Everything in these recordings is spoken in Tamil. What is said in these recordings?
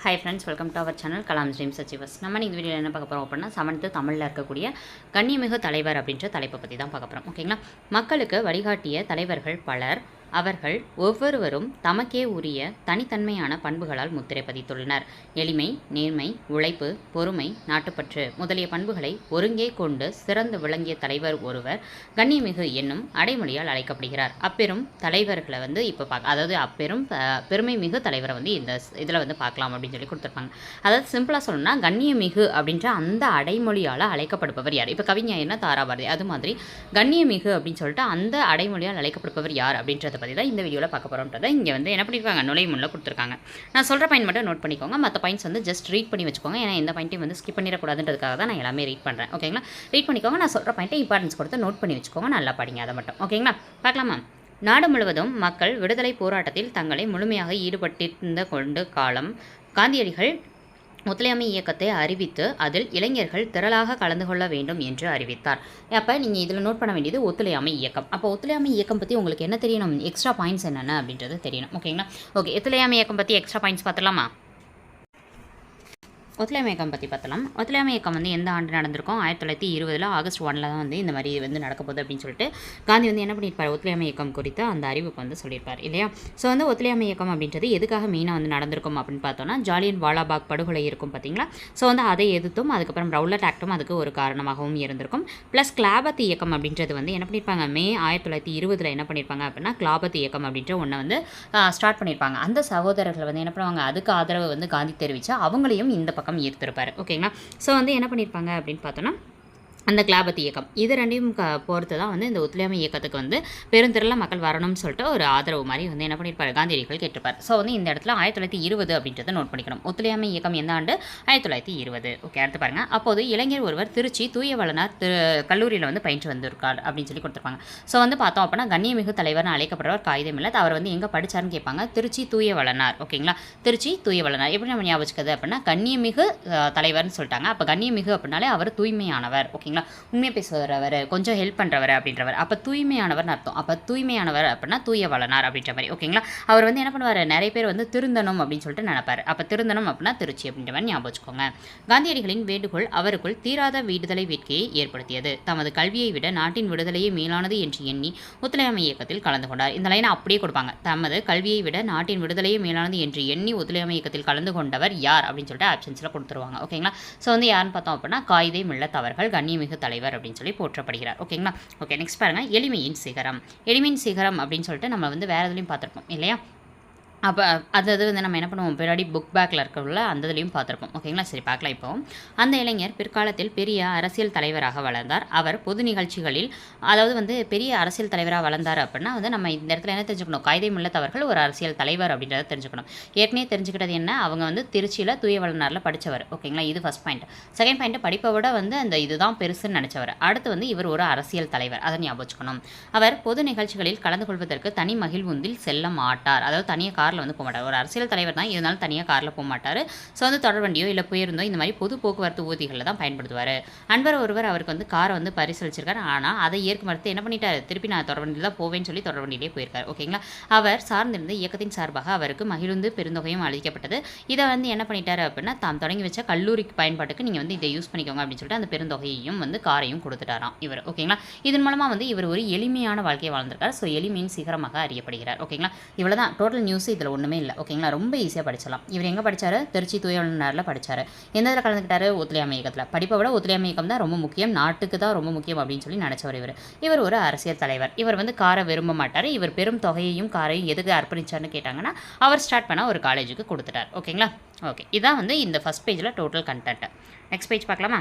Hi friends welcome to our channel Kalam ஸ்ரீம் சச்சிவஸ் நம்ம இந்த வீடியோ என்ன பார்க்க போகிறோம் அப்படின்னா சமன்த்து தமிழில் இருக்கக்கூடிய கண்ணியமிகு தலைவர் அப்படின்ற தலைப்பை பற்றி தான் பார்க்க போகிறோம் ஓகேங்களா மக்களுக்கு வழிகாட்டிய தலைவர்கள் பலர் அவர்கள் ஒவ்வொருவரும் தமக்கே உரிய தனித்தன்மையான பண்புகளால் முத்திரை பதித்துள்ளனர். எளிமை நேர்மை உழைப்பு பொறுமை நாட்டுப்பற்று முதலிய பண்புகளை ஒருங்கே கொண்டு சிறந்து விளங்கிய தலைவர் ஒருவர் கண்ணியமிகு என்னும் அடைமொழியால் அழைக்கப்படுகிறார். அப்பெரும் தலைவர்களை வந்து இப்போ பார்க்க அதாவது அப்பெரும் பெருமை மிகு தலைவரை வந்து இந்த இதில் வந்து பார்க்கலாம் அப்படின்னு சொல்லி கொடுத்துருப்பாங்க. அதாவது சிம்பிளாக சொல்லணும்னா கண்ணியமிகு அப்படின்ற அந்த அடைமொழியால் அழைக்கப்படுபவர் யார்? இப்போ கவிஞர் என்ன தாராபாரதி? அது மாதிரி கண்ணியமிகு அப்படின்னு சொல்லிட்டு அந்த அடைமொழியால் அழைக்கப்படுபவர் யார் அப்படின்றத பற்றி தான் இந்த வீடியோவில் பார்க்க போகிறோன்றதை இங்கே வந்து என்ன பண்ணியிருக்காங்க நுழைமுன்னில் கொடுத்துருக்காங்க. நான் சொல்கிற பாயிண்ட் மட்டும் நோட் பண்ணிக்கோங்க. மற்ற பாயிண்ட்ஸ் வந்து ஜஸ்ட் ரீட் பண்ணி வச்சுக்கோங்க. ஏன்னா எந்த பாயிண்ட்டையும் வந்து ஸ்கிப் பண்ணிடக்கூடாதுன்றதுக்காக தான் நான் எல்லாமே ரீட் பண்ணுறேன் ஓகேங்களா ரீட் பண்ணிக்கோங்க. நான் சொல்கிற பாயிண்ட்டை இம்பார்ட்டன்ஸ் கொடுத்து நோட் பண்ணி வச்சுக்கோங்க. நல்லா படிங்க அதை மட்டும். ஓகேங்களா பார்க்கலாமா? நாடு முழுவதும் மக்கள் விடுதலை போராட்டத்தில் தங்களை முழுமையாக ஈடுபட்டிருந்த கொண்டு காலம் காந்தியடிகள் ஒத்துழையாமை இயக்கத்தை அறிவித்து அதில் இளைஞர்கள் திரளாக கலந்து கொள்ள வேண்டும் என்று அறிவித்தார். அப்போ நீங்கள் இதில் நோட் பண்ண வேண்டியது ஒத்துழையாமை இயக்கம். அப்போ ஒத்துழையாமை இயக்கம் பற்றி உங்களுக்கு என்ன தெரியணும்? எக்ஸ்ட்ரா பாயிண்ட்ஸ் என்னென்ன அப்படின்றது தெரியணும். ஓகேங்களா ஓகே ஒத்துழையாமை இயக்கம் பற்றி எக்ஸ்ட்ரா பாயிண்ட்ஸ் பார்த்துலாமா ஒத்துழையாமை இயக்கம் பற்றி பார்த்தலாம். ஒத்துழையாமை இயக்கம் வந்து எந்த ஆண்டு நடந்திருக்கும்? ஆயிரத்தி தொள்ளாயிரத்தி இருபதில் ஆகஸ்ட் ஒனில் தான் வந்து இந்த மாதிரி வந்து நடக்க போகுது அப்படின்னு சொல்லிட்டு காந்தி வந்து என்ன பண்ணியிருப்பார்? ஒத்துழையாமை இயக்கம் குறித்து அந்த அறிவிப்பு வந்து சொல்லியிருப்பார் இல்லையா? ஸோ வந்து ஒத்துழையாமை இயக்கம் அப்படின்றது எதுக்காக மெயினாக வந்து நடந்திருக்கும் அப்படின்னு பார்த்தோம்னா ஜாலியன் வாலாபாக் படுகொலை இருக்கும் பார்த்தீங்களா? ஸோ வந்து அதை எதிர்த்தும் அதுக்கப்புறம் ரவுலட் ஆக்டும் அதுக்கு ஒரு காரணமாகவும் இருந்திருக்கும். ப்ளஸ் கிளாபத் இயக்கம் அப்படின்றது வந்து என்ன பண்ணியிருப்பாங்க? மே ஆயிரத்தி தொள்ளாயிரத்தி இருபதில் என்ன பண்ணியிருப்பாங்க அப்படின்னா கிளாபத் இயக்கம் அப்படின்ற ஒன்றை வந்து ஸ்டார்ட் பண்ணியிருப்பாங்க. அந்த சகோதரர்கள் வந்து என்ன பண்ணுவாங்க? அதுக்கு ஆதரவு வந்து காந்தி தெரிவித்தா அவங்களையும் இந்த பக்கம் ஈர்த்திருப்பார். ஓகேங்களா ஸோ வந்து என்ன பண்ணியிருப்பாங்க அப்படின்னு பார்த்தோன்னா அந்த கிளாபத் இயக்கம். இது ரெண்டையும் க பொறுத்து தான் வந்து இந்த ஒத்துழையாமை இயக்கத்துக்கு வந்து பெருந்திரள மக்கள் வரணும்னு சொல்லிட்டு ஒரு ஆதரவு மாதிரி வந்து என்ன பண்ணியிருப்பார்? காந்தியடிகள் கேட்டிருப்பார். ஸோ வந்து இந்த இடத்துல ஆயிரத்தி தொள்ளாயிரத்தி இருபது அப்படின்றத நோட் பண்ணிக்கணும். ஒத்துழையாமை இயக்கம் எந்த ஆண்டு? ஆயிரத்தி தொள்ளாயிரத்தி இருபது. ஓகே அடுத்து பாருங்கள் அப்போது இளைஞர் ஒருவர் திருச்சி தூய வளனார் திரு கல்லூரியில் வந்து பயின்று வந்திருக்கார் அப்படின்னு சொல்லி கொடுத்துருப்பாங்க. ஸோ வந்து பார்த்தோம் அப்படின்னா கண்ணியமிகு தலைவர்னு அழைக்கப்படுறவர் காகிதம் இல்லை. அவர் வந்து எங்கே படித்தார்னு கேட்பாங்க. திருச்சி தூய வளனார் ஓகேங்களா திருச்சி தூய வளனார் எப்படி நம்ம ஞாபகம் அப்படின்னா கண்ணியமிகு தலைவர்னு சொல்லிட்டாங்க. அப்போ கண்ணியமிகு அப்படின்னாலே அவர் தூய்மையானவர். ஓகே ஓகேங்களா உண்மையை பேசுகிறவர் கொஞ்சம் ஹெல்ப் பண்ணுறவர் அப்படின்றவர். அப்போ தூய்மையானவர்னு அர்த்தம். அப்போ தூய்மையானவர் அப்படின்னா தூய வளனார் அப்படின்ற மாதிரி. ஓகேங்களா அவர் வந்து என்ன பண்ணுவார்? நிறைய பேர் வந்து திருந்தணும் அப்படின்னு சொல்லிட்டு நினைப்பார். அப்போ திருந்தணும் அப்படின்னா திருச்சி அப்படின்ற மாதிரி ஞாபகம் வச்சுக்கோங்க. காந்தியடிகளின் வேண்டுகோள் அவருக்குள் தீராத விடுதலை வேட்கையை ஏற்படுத்தியது. தமது கல்வியை விட நாட்டின் விடுதலையே மேலானது என்று எண்ணி ஒத்துழையாமை இயக்கத்தில் கலந்து கொண்டார். இந்த லைனை அப்படியே கொடுப்பாங்க. தமது கல்வியை விட நாட்டின் விடுதலையே மேலானது என்று எண்ணி ஒத்துழையாமை இயக்கத்தில் கலந்து கொண்டவர் யார் அப்படின்னு சொல்லிட்டு ஆப்ஷன்ஸில் கொடுத்துருவாங்க. ஓகேங்களா ஸோ வந்து யாருன்னு பார்த்தோம் அப்படின்னா காயிதே மில்லத் அவர்கள் கண்ணியமிகு தலைவர் அப்படின்னு சொல்லி போற்றப்படுகிறார். ஓகேங்களா? ஓகே நெக்ஸ்ட் பாருங்க. எளிமையின் சிகரம். எளிமையின் சிகரம் அப்படின்னு சொல்லிட்டு நம்ம வந்து வேறு எதுலையும் பார்த்துருப்போம் இல்லையா? அப்போ அது அது வந்து நம்ம என்ன பண்ணுவோம்? பின்னாடி புக் பேக்கில் இருக்கக்குள்ள அந்த இதுலையும் பார்த்துருப்போம். ஓகேங்களா? சரி பார்க்கலாம் இப்போ. அந்த இளைஞர் பிற்காலத்தில் பெரிய அரசியல் தலைவராக வளர்ந்தார். அவர் பொது நிகழ்ச்சிகளில் அதாவது வந்து பெரிய அரசியல் தலைவராக வளர்ந்தார் அப்படின்னா வந்து நம்ம இந்த இடத்துல என்ன தெரிஞ்சுக்கணும்? காய்தை முல்லத் அவர்கள் ஒரு அரசியல் தலைவர் அப்படின்றத தெரிஞ்சுக்கணும். ஏற்கனவே தெரிஞ்சுக்கிட்டது என்ன? அவங்க வந்து திருச்சியில் தூய வளர்னாரில் படித்தவர் ஓகேங்களா? இது ஃபஸ்ட் பாயிண்ட் செகண்ட் பாயிண்ட் படிப்பை விட வந்து அந்த இதுதான் பெருசுன்னு நினச்சவர். அடுத்து வந்து இவர் ஒரு அரசியல் தலைவர். அதை ஞாபகம் அவர் பொது நிகழ்ச்சிகளில் கலந்து கொள்வதற்கு தனி மகிழ்வுந்தில் செல்ல மாட்டார். அதாவது தனியாக காரில் வந்து போக மாட்டார். ஒரு அரசியல் தலைவர் தான் இருந்தாலும் தனியாக காரில் போக மாட்டார். ஸோ வந்து தொடர்வண்டியோ இல்லை பேருந்தோ இந்த மாதிரி பொது போக்குவரத்து ஊதிகளில் தான் பயன்படுத்துவார். அன்பர் ஒருவர் அவருக்கு வந்து காரை வந்து பரிசளிச்சிருக்காரு. ஆனால் அதை ஏற்க மறுத்து என்ன பண்ணிட்டார்? திருப்பி நான் தொடர்வண்டியில் தான் போவேன்னு சொல்லி தொடர்வண்டியிலே போயிருக்காரு. ஓகேங்களா அவர் சார்ந்திருந்த இயக்கத்தின் சார்பாக அவருக்கு மகிழ்ந்து பெருந்தொகையும் அளிக்கப்பட்டது. இதை வந்து என்ன பண்ணிட்டார் அப்படின்னா தாம் தொடங்கி வச்ச கல்லூரிக்கு பயன்பாட்டுக்கு நீங்கள் வந்து இதை யூஸ் பண்ணிக்கோங்க அப்படின்னு சொல்லிட்டு அந்த பெருந்தொகையையும் வந்து காரையும் கொடுத்துட்டாராம் இவர். ஓகேங்களா இதன் மூலமாக வந்து இவர் ஒரு எளிமையான வாழ்க்கையை வாழ்ந்திருக்கார். ஸோ எளிமையின் சிகரமாக அறியப்படுகிறார். ஓகேங்களா இவ்வளோ தான் டோட்டல் நியூஸ் இதில் ஒன்றுமே இல்லை. ஓகேங்களா? ரொம்ப ஈஸியாக படிச்சலாம் இவர் எங்கே படித்தார் திருச்சி தூயவனாரில் படித்தார் எந்த இதில் கலந்துக்கிட்டாரு? ஒத்துழையாமை இயக்கத்தில். படிப்பை விட ஒத்துழையாமை இயக்கம் தான் ரொம்ப முக்கியம். நாட்டுக்கு தான் ரொம்ப முக்கியம் அப்படின்னு சொல்லி நினச்சவர் இவர். இவர் ஒரு அரசியல் தலைவர். இவர் வந்து காரை விரும்ப மாட்டார். இவர் பெரும் தொகையையும் காரையும் எதுக்கு அர்ப்பணிச்சார்னு கேட்டாங்கன்னா அவர் ஸ்டார்ட் பண்ணால் ஒரு காலேஜுக்கு கொடுத்துட்டார். ஓகேங்களா? ஓகே. இதான் வந்து இந்த ஃபஸ்ட் பேஜில் டோட்டல் கண்டென்ட்டு நெக்ஸ்ட் பேஜ் பார்க்கலாமா?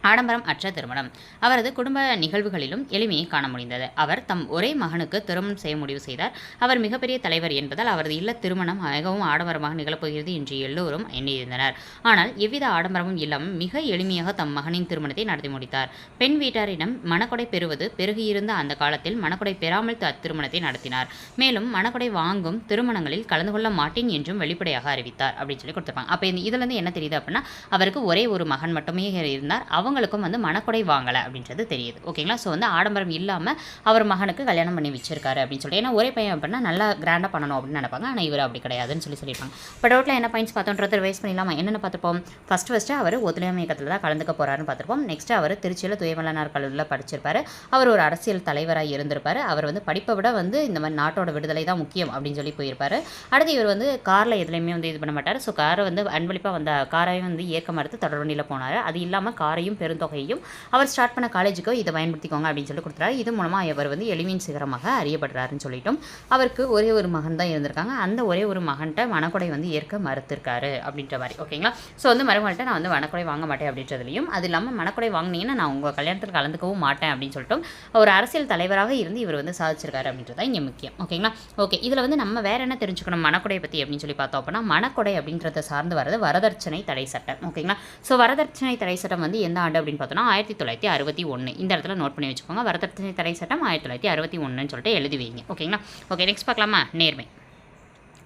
ஆடம்பரம் அற்ற திருமணம். அவரது குடும்ப நிகழ்வுகளிலும் எளிமையை காண முடிந்தது. அவர் தம் ஒரே மகனுக்கு திருமணம் செய்ய முடிவு செய்தார். அவர் மிகப்பெரிய தலைவர் என்பதால் அவரது இல்ல திருமணம் மிகவும் ஆடம்பரமாக நிகழப்போகிறது என்று எல்லோரும் எண்ணியிருந்தனர். ஆனால் எவ்வித ஆடம்பரமும் இல்லாமல் மிக எளிமையாக தம் மகனின் திருமணத்தை நடத்தி முடித்தார். பெண் வீட்டாரிடம் மணக்கொடை பெறுவது பெருகியிருந்த அந்த காலத்தில் மணக்கொடை பெறாமல் த- திருமணத்தை நடத்தினார். மேலும் மணக்கொடை வாங்கும் திருமணங்களில் கலந்து கொள்ள மாட்டேன் என்றும் வெளிப்படையாக அறிவித்தார் அப்படின்னு சொல்லி கொடுத்துருப்பாங்க. அப்போ இந்த இதுலேருந்து என்ன தெரியுது அப்படின்னா அவருக்கு ஒரே ஒரு மகன் மட்டுமே இருந்தார். அவர் அவங்களுக்கும் வந்து மனக்குடை வாங்கலை அப்படின்றது தெரியுது. ஓகேங்களா ஸோ வந்து ஆடம்பரம் இல்லாமல் அவர் மகனுக்கு கல்யாணம் பண்ணி வச்சிருக்காரு அப்படின்னு சொல்லிட்டு. ஏன்னா ஒரே பையன் அப்படின்னா நல்லா கிராண்டாக பண்ணணும் அப்படின்னு நினைப்பாங்க. ஆனால் இவர் அப்படி கிடையாதுன்னு சொல்லி சொல்லியிருப்பாங்க. இப்போ டோட்டலாக என்ன பாயிண்ட்ஸ் பார்த்தோன்றது வேஸ்ட் பண்ணிடலாமா? என்னென்ன பார்த்துப்போம். ஃபஸ்ட் ஃபஸ்ட்டு அவர் ஒத்துழையாமை இயக்கத்தில் தான் கலந்துக்க போகிறாருன்னு பார்த்துருப்போம். நெக்ஸ்ட் அவர் திருச்சியில் துயமலனார் கல்லூரியில் படிச்சிருப்பாரு. அவர் ஒரு அரசியல் தலைவராக இருந்திருப்பார். அவர் வந்து படிப்பை விட வந்து இந்த மாதிரி நாட்டோட விடுதலை தான் முக்கியம் அப்படின்னு சொல்லி போயிருப்பார். அடுத்து இவர் வந்து காரில் எதுலையுமே வந்து இது பண்ண மாட்டார். ஸோ காரை வந்து அன்பளிப்பாக வந்த காரையும் வந்து ஏற்க மறுத்து தொடர்வண்டியில் போனார். அது இல்லாமல் காரையும் பெருந்தொகையும் அவர் ஸ்டார்ட் பண்ண காலேஜுக்கோ இதை பயன்படுத்திக்கோங்க அப்படின்னு சொல்லி கொடுத்துறாரு. இது மூலமாக அவர் வந்து எளிமையின் சிகரமாக அறியப்படுறாருன்னு சொல்லிட்டோம் அவருக்கு ஒரே ஒரு மகன் தான் இருந்திருக்காங்க. அந்த ஒரே ஒரு மகன்கிட்ட மனக்கொடை வந்து ஏற்க மறுத்திருக்காரு அப்படின்ற மாதிரி. ஓகேங்களா ஸோ வந்து மருமகள்கிட்ட நான் வந்து மனக்கொடை வாங்க மாட்டேன் அப்படின்றதுலையும் அது இல்லாமல் மனக்கொடை வாங்கினீங்கன்னா நான் உங்கள் கல்யாணத்தில் கலந்துக்கவும் மாட்டேன் அப்படின்னு சொல்லிட்டு ஒரு அரசியல் தலைவராக இருந்து இவர் வந்து சாதிச்சிருக்காரு அப்படின்றது தான் இங்கே முக்கியம். ஓகேங்களா ஓகே இதில் வந்து நம்ம வேற என்ன தெரிஞ்சுக்கணும்? மனக்கொடை பற்றி அப்படின்னு சொல்லி பார்த்தோம் அப்படின்னா மனக்கொடை அப்படின்றத சார்ந்து வரது வரதட்சணை தடை சட்டம். ஓகேங்களா ஸோ வரதட்சணை தடை சட்டம் வந்து எந்த ஆண்டு அப்படின்னு பார்த்தோம்னா ஆயிரத்தி தொள்ளாயிரத்தி அறுபத்தி ஒன்று இந்த இடத்துல நோட் பண்ணி வச்சுக்கோங்க. வரதட்சணை தடை சட்டம் ஆயிரத்தி தொள்ளாயிரத்தி அறுபத்தி ஒன்றுன்னு சொல்லிட்டு எழுதி வைங்க. ஓகேங்களா ஓகே நெக்ஸ்ட் பார்க்கலாமா? நேர்மை.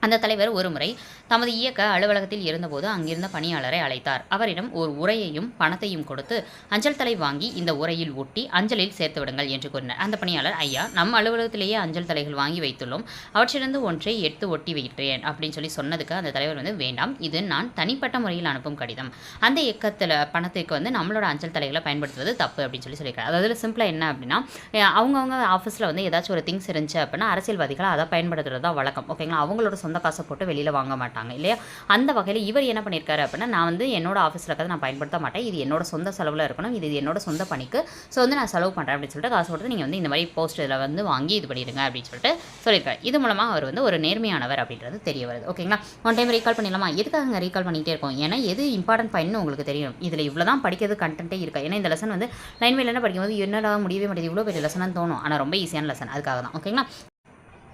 அந்த தலைவர் ஒருமுறை தமது இயக்க அலுவலகத்தில் இருந்தபோது அங்கிருந்த பணியாளரை அழைத்தார். அவரிடம் ஒரு உரையையும் பணத்தையும் கொடுத்து அஞ்சல் தலை வாங்கி இந்த உரையில் ஒட்டி அஞ்சலில் சேர்த்து விடுங்கள் என்று கூறினார். அந்த பணியாளர் ஐயா நம்ம அலுவலகத்திலேயே அஞ்சல் தலைகள் வாங்கி வைத்துள்ளோம். அவற்றிலிருந்து ஒன்றை எடுத்து ஒட்டி வைக்கிறேன் அப்படின்னு சொல்லி சொன்னதுக்கு அந்த தலைவர் வந்து வேண்டாம் இது நான் தனிப்பட்ட முறையில் அனுப்பும் கடிதம். அந்த இயக்கத்தில் பணத்துக்கு வந்து நம்மளோட அஞ்சல் தலைகளை பயன்படுத்துவது தப்பு அப்படின்னு சொல்லி சொல்லியிருக்காரு. அதாவது சிம்பிளாக என்ன அப்படின்னா அவங்கவுங்க ஆஃபீஸில் வந்து ஏதாச்சும் ஒரு திங்ஸ் இருந்துச்சு அப்படின்னா அரசியல்வாதிகளை அதை பயன்படுத்துறது தான் வழக்கம். ஓகேங்களா? அவங்களோட சொந்த காசை போட்டு வெளியில் வாங்க மாட்டாங்க இல்லையா? அந்த வகையில் இவர் என்ன பண்ணியிருக்காரு அப்படின்னா நான் வந்து என்னோட ஆஃபீஸில் இருக்கிறத நான் பயன்படுத்த மாட்டேன். இது என்னோட சொந்த செலவில் இருக்கணும். இது என்னோட சொந்த பணிக்கு. ஸோ வந்து நான் செலவு பண்ணுறேன் அப்படின்னு சொல்லிட்டு காசு கொடுத்து நீங்கள் வந்து இந்த மாதிரி போஸ்ட் இதில் வந்து வாங்கி இது பண்ணிடுங்க அப்படின்னு சொல்லிட்டு சொல்லியிருக்காரு. இது மூலமாக அவர் வந்து ஒரு நேர்மையானவர் அப்படின்றது தெரிய வருது. ஓகேங்களா ஒன் டைம் ரீகால் பண்ணிடலாமா? எதுக்காக ரீகால் பண்ணிகிட்டே இருக்கோம்? ஏன்னா எது இம்பார்ட்டன்ட் பாயிண்ட்னு உங்களுக்கு தெரியும். இதில் இவ்வளோ தான் படிக்கிறது கண்டென்ட்டே இருக்கா? ஏன்னா இந்த லெசன் வந்து லைன் மேலே படிக்கும்போது என்னடா முடியவே மாட்டேது இவ்வளோ பெரிய லெசனாக தோணும். ஆனால் ரொம்ப ஈஸியான லெசன் அதுக்காக தான் ஓகேங்களா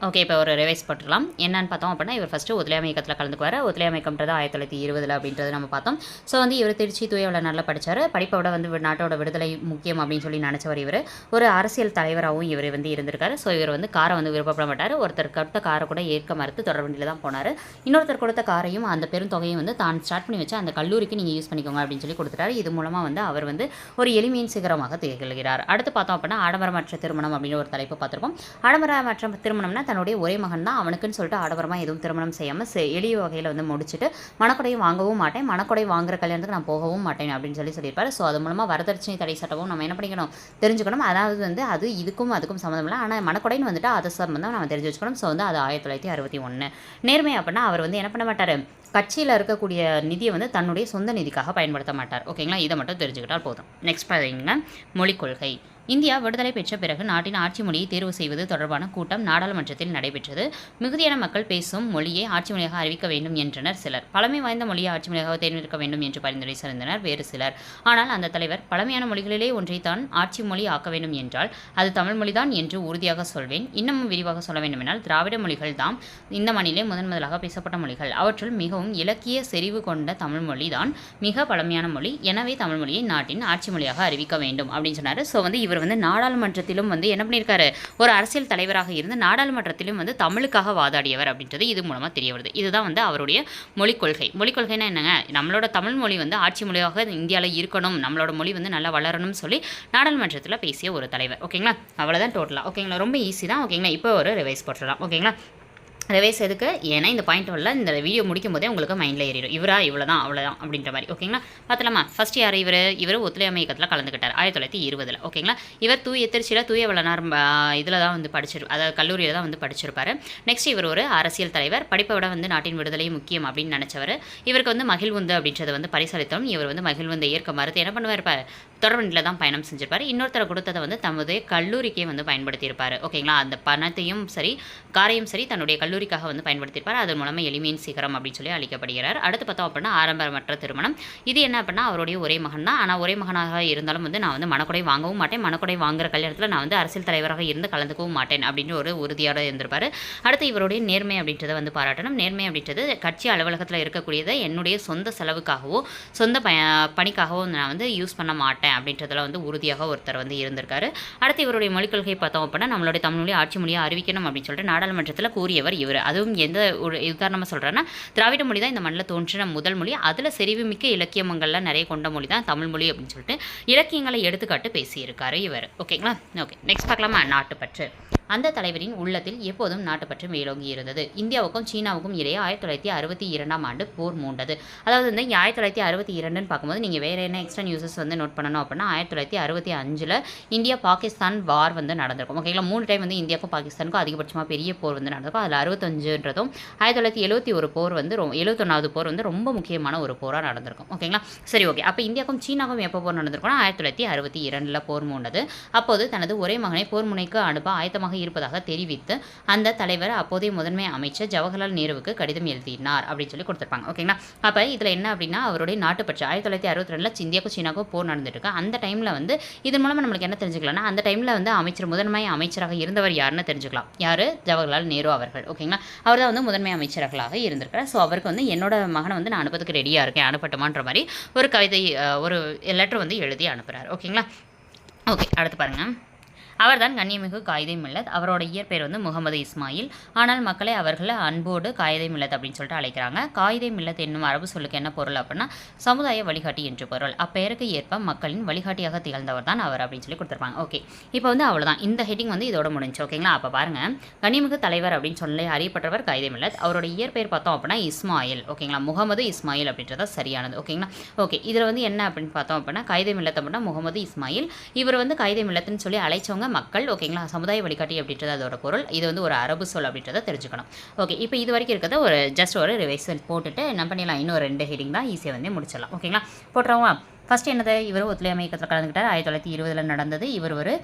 ஓகே இப்போ ஒரு ரிவைஸ் போட்டுக்கலாம் என்னன்னு பார்த்தோம் அப்படின்னா இவர் ஃபஸ்ட்டு ஒத்துழையாமை இயக்கத்தில் கலந்துக்குவார். ஒத்துழையாமை இயக்கம்ன்றது ஆயிரத்தி தொள்ளாயிரத்தி இருபதில் அப்படின்றது நம்ம பார்த்தோம். ஸோ வந்து இவர் திருச்சி தூயவில் நல்லா படித்தார் படிப்பை விட வந்து நாட்டோட விடுதலை முக்கியம் அப்படின்னு சொல்லி நினச்சவர் இவர். ஒரு அரசியல் தலைவராகவும் இவர் வந்து இருந்திருக்காரு. ஸோ இவர் வந்து காரை வந்து விருப்பப்பட மாட்டார் ஒருத்தர் கொடுத்த காரை கூட ஏற்க மறுத்து தொடர் வண்டியில் தான் போனார். இன்னொருத்தர் கொடுத்த காரையும் அந்த பெரும் தொகையும் வந்து தான் ஸ்டார்ட் பண்ணி வச்சு அந்த கல்லூரிக்கு நீங்கள் யூஸ் பண்ணிக்கோங்க அப்படின்னு சொல்லி கொடுத்துட்டாரு. இது மூலமாக வந்து அவர் வந்து ஒரு எளிமையின் சிகரமாக திகழ்கிறார். அடுத்து பார்த்தோம் அப்படின்னா ஆடம்பரமற்ற திருமணம் அப்படின்னு ஒரு தலைப்பு பார்த்துருக்கோம் ஆடம்பரமற்ற திருமணம்னா தன்னுடைய ஒரே மகன் தான் அவனுக்குன்னு சொல்லிட்டு ஆடவரமாக எதுவும் திருமணம் செய்யாமல் எளிய வகையில் வந்து முடிச்சுட்டு மணக்கொடையை வாங்கவும் மாட்டேன். மணக்கொடை வாங்குற கல்யாணத்துக்கு நான் போகவும் மாட்டேன் அப்படின்னு சொல்லி சொல்லியிருப்பாரு. ஸோ அது மூலமாக வரதட்சணை தடை சட்டமும் நம்ம என்ன பண்ணிக்கணும்? தெரிஞ்சுக்கணும். அதாவது வந்து அது இதுக்கும் அதுக்கும் சம்மந்தம் இல்லை. ஆனால் மணக்கொடைன்னு வந்துட்டு அது சம்மந்தம் நம்ம தெரிஞ்சு வச்சுக்கணும். ஸோ வந்து அது ஆயிரத்தி தொள்ளாயிரத்தி அறுபத்தி ஒன்று நேர்மை அப்படின்னா அவர் வந்து என்ன பண்ண மாட்டார்? கட்சியில் இருக்கக்கூடிய நிதியை வந்து தன்னுடைய சொந்த நிதிக்காக பயன்படுத்த மாட்டார். ஓகேங்களா? இதை மட்டும் தெரிஞ்சுக்கிட்டால் போதும். நெக்ஸ்ட் பார்த்தீங்கன்னா மொழிக் கொள்கை. இந்தியா விடுதலை பெற்ற பிறகு நாட்டின் ஆட்சி மொழியை தேர்வு செய்வது தொடர்பான கூட்டம் நாடாளுமன்றத்தில் நடைபெற்றது. மிகுதியான மக்கள் பேசும் மொழியை ஆட்சி மொழியாக அறிவிக்க வேண்டும் என்றனர் சிலர். பழமை வாய்ந்த மொழியை ஆட்சி மொழியாக தேர்ந்தெடுக்க வேண்டும் என்று பரிந்துரை சேர்ந்தனர் வேறு சிலர். ஆனால் அந்த தலைவர் பழமையான மொழிகளிலே ஒன்றை தான் ஆட்சி மொழி ஆக்க வேண்டும் என்றால் அது தமிழ் மொழிதான் என்று உறுதியாக சொல்வேன். இன்னமும் விரிவாக சொல்ல வேண்டுமென்றால் திராவிட மொழிகள் தாம் இந்த மண்ணிலே முதன் முதலாக பேசப்பட்ட மொழிகள். அவற்றுள் மிகவும் இலக்கிய செறிவு கொண்ட தமிழ்மொழி தான் மிக பழமையான மொழி. எனவே தமிழ்மொழியை நாட்டின் ஆட்சி மொழியாக அறிவிக்க வேண்டும் அப்படின்னு சொன்னார். ஸோ வந்து இவர் வந்து நாடாளுமன்றத்திலும் வந்து என்ன பண்ணியிருக்காரு? ஒரு அரசியல் தலைவராக இருந்து நாடாளுமன்றத்திலும் வந்து தமிழுக்காக வாதாடியவர் அப்படின்றது இது மூலமாக தெரிய வருது. இதுதான் வந்து அவருடைய மொழிக் கொள்கை. மொழிக் கொள்கைனா என்னங்க? நம்மளோட தமிழ் மொழி வந்து ஆட்சி மொழியாக இந்தியாவில் இருக்கணும். நம்மளோட மொழி வந்து நல்லா வளரணும்னு சொல்லி நாடாளுமன்றத்தில் பேசிய ஒரு தலைவர். ஓகேங்களா? அவ்வளோதான் டோட்டலாக ஓகேங்களா? ரொம்ப ஈஸி தான். ஓகேங்களா? இப்போ ஒரு ரிவைஸ் போட்டுடலாம். ஓகேங்களா? ரிவைஸ் எதுக்கு? ஏன்னா இந்த பாயிண்ட் வரல இந்த வீடியோ முடிக்கும் போதே உங்களுக்கு மைண்டில் ஏறிடும். இவரா இவ்வளோ தான் அவ்வளோதான் அப்படின்ற மாதிரி. ஓகேங்களா பார்த்தலாமா ஃபர்ஸ்ட் யார் இவர்? இவர் ஒத்துழையாமை இயக்கத்தில் கலந்துக்கிட்டார் ஆயிரத்தி தொள்ளாயிரத்தி இருபதில். ஓகேங்களா இவர் தூய திருச்சியில் தூய வளனார் இதில் தான் வந்து படிச்சிரு அதாவது கல்லூரியில் தான் வந்து படிச்சிருப்பார். நெக்ஸ்ட் இவர் ஒரு அரசியல் தலைவர். படிப்பை விட வந்து நாட்டின் விடுதலை முக்கியம் அப்படின்னு நினச்சவர். இவருக்கு வந்து மகிழ்வுந்து அப்படின்றத வந்து பரிசளித்தோம் இவர் வந்து மகிழ்வுந்தை ஏற்க மறுத்து என்ன பண்ணுவார் இப்போ தொடர்வண்டியில் தான் பயணம் செஞ்சிருப்பார். இன்னொருத்தரை கொடுத்ததை வந்து தமது கல்லூரிக்கே வந்து பயன்படுத்தியிருப்பார். ஓகேங்களா அந்த பணத்தையும் சரி காரையும் சரி தன்னுடைய கல்லூரிக்காக வந்து பயன்படுத்தியிருப்பார். அதன் மூலமாக எளிமையின் சிகரம் அப்படின்னு சொல்லி அழைக்கப்படுகிறார் அடுத்து பார்த்தோம் அப்படின்னா ஆரம்பமற்ற திருமணம். இது என்ன அப்படின்னா அவருடைய ஒரே மகன் தான். ஆனால் ஒரே மகனாக இருந்தாலும் வந்து நான் வந்து மனக்குடை வாங்கவும் மாட்டேன். மனக்குடை வாங்குற கல்யாணத்தில் நான் வந்து அரசியல் தலைவராக இருந்து கலந்துக்கவும் மாட்டேன் அப்படின்னு ஒரு உறுதியாக இருந்திருப்பார். அடுத்து இவருடைய நேர்மை அப்படின்றத வந்து பாராட்டணும். நேர்மை அப்படின்றது கட்சி அலுவலகத்தில் இருக்கக்கூடியதை என்னுடைய சொந்த செலவுக்காகவோ சொந்த ப பணிக்காகவோ நான் வந்து யூஸ் பண்ண மாட்டேன் அப்படின்றதுல வந்து உறுதியாக ஒருத்தர் வந்து இருந்திருக்காரு. அடுத்து இவருடைய மொழிக் கொள்கை பார்த்தோம் அப்படின்னா நம்மளுடைய தமிழ்மொழியை ஆட்சி மொழியை அறிவிக்கணும் அப்படின்னு சொல்லிட்டு நாடாளுமன்றத்தில் கூறியவர் இவர். அதுவும் எந்த ஒரு உதாரணமாக சொல்கிறேன்னா திராவிட மொழி தான் இந்த மண்ணில் தோன்றின முதல் மொழி. அதில் செறிவுமிக்க இலக்கியமங்கள்லாம் நிறைய கொண்ட மொழி தான் தமிழ் மொழி அப்படின்னு சொல்லிட்டு இலக்கியங்களை எடுத்துக்காட்டு பேசியிருக்காரு இவர். ஓகேங்களா? ஓகே நெக்ஸ்ட் பார்க்கலாமா? நாட்டுப்பற்று. அந்த தலைவரின் உள்ளத்தில் எப்போதும் நாட்டுப்பற்று மேலோங்கி இருந்தது இந்தியாவுக்கும் சீனாவுக்கும் இடையே ஆயிரத்தி தொள்ளாயிரத்தி அறுபத்தி இரண்டாம் ஆண்டு போர் மூண்டது. அதாவது வந்து ஆயிரத்தி தொள்ளாயிரத்தி அறுபத்தி இரண்டுன்னு பார்க்கும்போது நீங்கள் வேறு என்ன எக்ஸ்ட்ரா நியூஸஸ் வந்து நோட் பண்ணணும் அப்படின்னா ஆயிரத்தி தொள்ளாயிரத்தி அறுபத்தி அஞ்சில் இந்தியா பாகிஸ்தான் வார் வந்து நடந்திருக்கும். ஓகேங்களா மூணு டைம் வந்து இந்தியாவுக்கும் பாகிஸ்தானுக்கும் அதிகபட்சமாக பெரிய போர் வந்து நடந்திருக்கும். அதில் அறுபத்தஞ்சுன்றதும் ஆயிரத்தி தொள்ளாயிரத்தி எழுபத்தி ஒரு போர் வந்து ரொ எழுபத்தொன்னாவது போர் வந்து ரொம்ப முக்கியமான ஒரு போராக நடந்திருக்கும். ஓகேங்களா சரி ஓகே அப்போ இந்தியாவுக்கும் சீனாவுக்கும் எப்போ போர் நடந்திருக்கும்னா ஆயிரத்தி தொள்ளாயிரத்தி அறுபத்தி இரண்டில் போர் மூண்டது. அப்போது தனது ஒரே மகனை போர் முனைக்கு அனுப்ப ஆயத்தமாக இருப்பதாக தெரிவித்து அந்த தலைவர் அப்போதைய முதன்மை அமைச்சர் ஜவஹர்லால் நேருவுக்கு கடிதம் எழுதினார் அப்படின்னு சொல்லி கொடுத்துருப்பாங்க. ஓகேங்களா? அப்போ இதில் என்ன அப்படின்னா அவருடைய நாட்டுப்பற்று. ஆயிரத்தி தொள்ளாயிரத்தி அறுபத்தி ரெண்டில் இந்தியாவுக்கும் சீனாக்கும் போர் நடந்துட்டு அந்த டைமில் வந்து இதன் மூலமாக நம்மளுக்கு என்ன தெரிஞ்சுக்கலாம்னா அந்த டைமில் வந்து அமைச்சர் முதன்மை அமைச்சராக இருந்தவர் யாருன்னு தெரிஞ்சுக்கலாம். யார்? ஜவஹர்லால் நேரு அவர்கள். ஓகேங்களா? அவர் தான் வந்து முதன்மை அமைச்சர்களாக இருந்திருக்கார் ஸோ அவருக்கு வந்து என்னோட மகனை வந்து நான் அனுப்பதுக்கு ரெடியாக இருக்கேன். அனுப்பட்டுமான்ற மாதிரி ஒரு கவிதை ஒரு லெட்டர் வந்து எழுதி அனுப்புகிறார் ஓகேங்களா? ஓகே அடுத்து பாருங்கள் அவர்தான் கண்ணியமிகு காயிதே மில்லத். அவரோட இயற்பெயர் வந்து முகமது இஸ்மாயில். ஆனால் மக்களை அவர்களை அன்போடு காயிதை மில்லத் அப்படின்னு சொல்லிட்டு அழைக்கிறாங்க. காயிதே மில்லத் என்னும் அரபு சொல்லுக்கு என்ன பொருள் அப்படின்னா சமுதாய வழிகாட்டி என்று பொருள். அப்பெயருக்கு ஏற்ப மக்களின் வழிகாட்டியாக திகழ்ந்தவர் தான் அவர் அப்படின்னு சொல்லி கொடுத்துருப்பாங்க. ஓகே இப்போ வந்து அவ்வளோதான் இந்த ஹெட்டிங் வந்து இதோட முடிஞ்சு ஓகேங்களா அப்போ பாருங்க. கண்ணியமிகு தலைவர் அப்படின்னு சொல்லி அறியப்பட்டவர் காயதை மில்லத். அவரோட இயற்பெயர் பார்த்தோம் அப்படின்னா இஸ்மாயில் ஓகேங்களா முகமது இஸ்மாயில் அப்படின்றத சரியானது ஓகேங்களா ஓகே இதில் வந்து என்ன அப்படின்னு பார்த்தோம் அப்படின்னா கைதை மில்லத் அப்படின்னா முகமது இஸ்மாயில். இவர் வந்து கைதை மில்லத்துன்னு சொல்லி அழைச்சவங்க மக்கள் ஓகேங்களா? சமுதாய வழிகாட்டி அப்படின்றது அதோட பொருள். இது வந்து ஒரு அரபு சொல் அப்படின்றத தெரிஞ்சுக்கணும். ஓகே இப்போ இது வரைக்கும் இருக்கிறத ஒரு ஜஸ்ட் ஒரு ரிவைசல் போட்டுட்டு என்ன பண்ணிடலாம்? இன்னும் ரெண்டு ஹெடிங் தான் ஈஸியாக வந்து முடிச்சிடலாம். ஓகேங்களா? போட்டுருவோம் ஃபஸ்ட் என்னது? இவர் ஒத்துழையாமை இயக்கத்தில் கலந்துக்கிட்டார் ஆயிரத்தி தொள்ளாயிரத்தி இருபதில் நடந்தது. இவர் ஒரு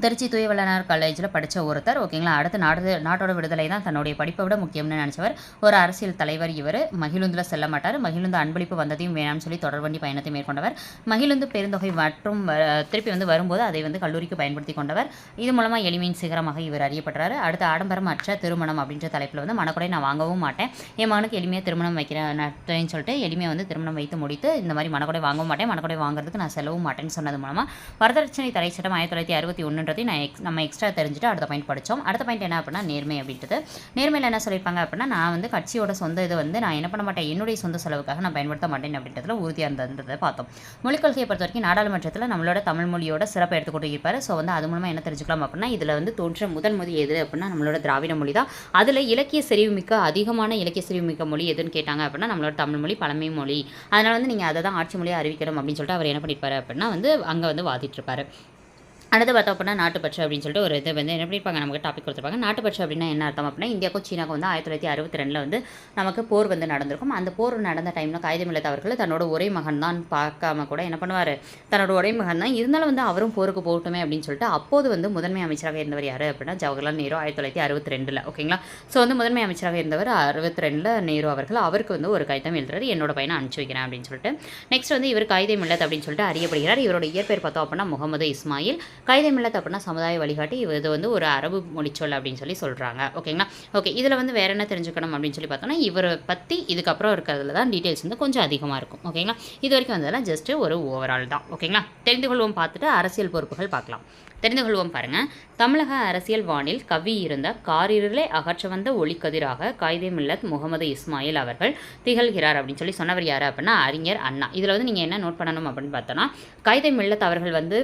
திருச்சி தூயவளனார் காலேஜில் படித்த ஒருத்தர் ஓகேங்களா அடுத்து நாடு நாட்டோட விடுதலை தான் தன்னுடைய படிப்பை விட முக்கியம்னு நினச்சவர். ஒரு அரசியல் தலைவர் இவர். மகிழுந்தில் செல்ல மாட்டார். மகிழுந்து அன்பளிப்பு வந்ததையும் வேணாம்னு சொல்லி தொடர்வண்டி பயணத்தை மேற்கொண்டவர். மகிழுந்து பெருந்தொகை மற்றும் வ- திருப்பி வந்து வரும்போது அதை வந்து கல்லூரிக்கு பயன்படுத்தி கொண்டவர். இது மூலமாக எளிமையின் சிகரமாக இவர் அறியப்படுறாரு அடுத்து ஆடம்பரமற்ற திருமணம் அப்படின்ற தலைப்பில் வந்து மனக்குடை நான் வாங்கவும் மாட்டேன். என் மகனுக்கு எளிமையாக திருமணம் வைக்கிறேன் நட்டேன்னு சொல்லிட்டு எளிமையாக வந்து திருமணம் வைத்து முடித்து இந்த மாதிரி மனக்குடை வாங்கவும் மாட்டேன். மனக்குடை வாங்குறதுக்கு நான் செல்லவும் மாட்டேன்னு சொன்னது மூலமாக வரதட்சணை தடை சட்டம் ஆயிரத்தி தொள்ளாயிரத்தி அறுபத்தி ஒன்று ஒன்றுன்றதையும் நான் எக்ஸ் நம்ம எக்ஸ்ட்ரா தெரிஞ்சுட்டு அடுத்த பாயிண்ட் படித்தோம் அடுத்த பாயிண்ட் என்ன அப்படின்னா நேர்மை அப்படின்றது. நேர்மையில் என்ன சொல்லியிருப்பாங்க அப்படின்னா நான் வந்து கட்சியோட சொந்த இது வந்து நான் என்ன பண்ண மாட்டேன் என்னுடைய சொந்த செலவுக்காக நான் பயன்படுத்த மாட்டேன் அப்படின்றதுல உறுதியாக இருந்ததுன்றதை பார்த்தோம். மொழிக் கொள்கையை பொறுத்த வரைக்கும் நாடாளுமன்றத்தில் நம்மளோட தமிழ் மொழியோட சிறப்பை எடுத்துக்கொண்டு இருப்பார் ஸோ வந்து அது மூலமாக என்ன தெரிஞ்சுக்கலாம் அப்படின்னா இதில் வந்து தோன்ற முதல் மொழி எது அப்படின்னா நம்மளோட திராவிட மொழி தான். அதில் இலக்கிய செறிவுமிக்க அதிகமான இலக்கிய செறிவுமிக்க மொழி எதுன்னு கேட்டாங்க அப்படின்னா நம்மளோட தமிழ் மொழி பழமை மொழி. அதனால் வந்து நீங்கள் அதை தான் ஆட்சி மொழியாக அறிவிக்கணும் அப்படின்னு சொல்லிட்டு அவர் என்ன பண்ணியிருப்பார் அப்படின்னா வந்து அங்கே வந்து வாதிட்டு இருப்பார் அடுத்து பார்த்தோம் அப்படின்னா நாட்டுப்பற்று அப்படின்னு சொல்லிட்டு ஒரு இது வந்து என்ன பண்ணியிருப்பாங்க நமக்கு டாபிக் கொடுத்துருப்பாங்க. நாட்டுப்பற்று அப்படின்னா என்ன அர்த்தம் அப்படின்னா இந்தியாவுக்கும் சீனாக்கும் வந்து ஆயிரத்தி தொள்ளாயிரத்தி அறுபத்தி ரெண்டில் வந்து நமக்கு போர் வந்து நடந்திருக்கும். அந்த போர் நடந்த டைமில் காகிதமில்லத் அவர்கள் தன்னோட ஒரே மகன் தான் பார்க்காம கூட என்ன பண்ணுவார்? தன்னோட ஒரே மகன் தான். இருந்தாலும் வந்து அவரும் போருக்கு போகட்டுமே அப்படின்னு சொல்லிட்டு அப்போது வந்து முதன்மை அமைச்சராக இருந்தவர் யார் அப்படின்னா ஜவஹர்லால் நேரு ஆயிரத்தி தொள்ளாயிரத்தி அறுபத்தி ரெண்டில் ஓகேங்களா ஸோ வந்து முதன்மை அமைச்சராக இருந்தவர் அறுபத்தி ரெண்டில் நேரு அவர்கள். அவருக்கு வந்து ஒரு கைதம் எழுதுறாரு. என்னோட பையனை அனுப்பிச்சு வைக்கிறேன் அப்படின்னு சொல்லிட்டு. நெக்ஸ்ட் வந்து இவர் காயிதே மில்லத் அப்படின்னு சொல்லிட்டு அறியப்படுகிறார். இவரோட இயற்பெயர் பார்த்தோம் அப்படின்னா முகமது இஸ்மாயில். காயிதே மில்லத் அப்படின்னா சமுதாய வழிகாட்டி. இது வந்து ஒரு அரபு மொழிச்சொல் அப்படின்னு சொல்லி சொல்கிறாங்க ஓகேங்களா? ஓகே இதில் வந்து வேறு என்ன தெரிஞ்சுக்கணும் அப்படின்னு சொல்லி பார்த்தோம்னா இவரை பற்றி இதுக்கப்புறம் இருக்கிறதுல தான் டீட்டெயில்ஸ் வந்து கொஞ்சம் அதிகமாக இருக்கும். ஓகேங்களா? இது வரைக்கும் வந்ததெல்லாம் ஜஸ்ட் ஒரு ஓவரால் தான். ஓகேங்களா? தெரிந்து கொள்வோம் பார்த்துட்டு அரசியல் பொறுப்புகள் பார்க்கலாம். தெரிந்து கொள்வோம் பாருங்கள் தமிழக அரசியல் வானில் கவி இருந்த காரிருளை அகற்ற வந்த ஒளிக்கதிராக காயிதே மில்லத் முகமது இஸ்மாயில் அவர்கள் திகழ்கிறார் அப்படின்னு சொல்லி சொன்னவர் யார் அப்படின்னா அறிஞர் அண்ணா. இதில் வந்து நீங்கள் என்ன நோட் பண்ணணும் அப்படின்னு பார்த்தோன்னா கைதை மில்லத் அவர்கள் வந்து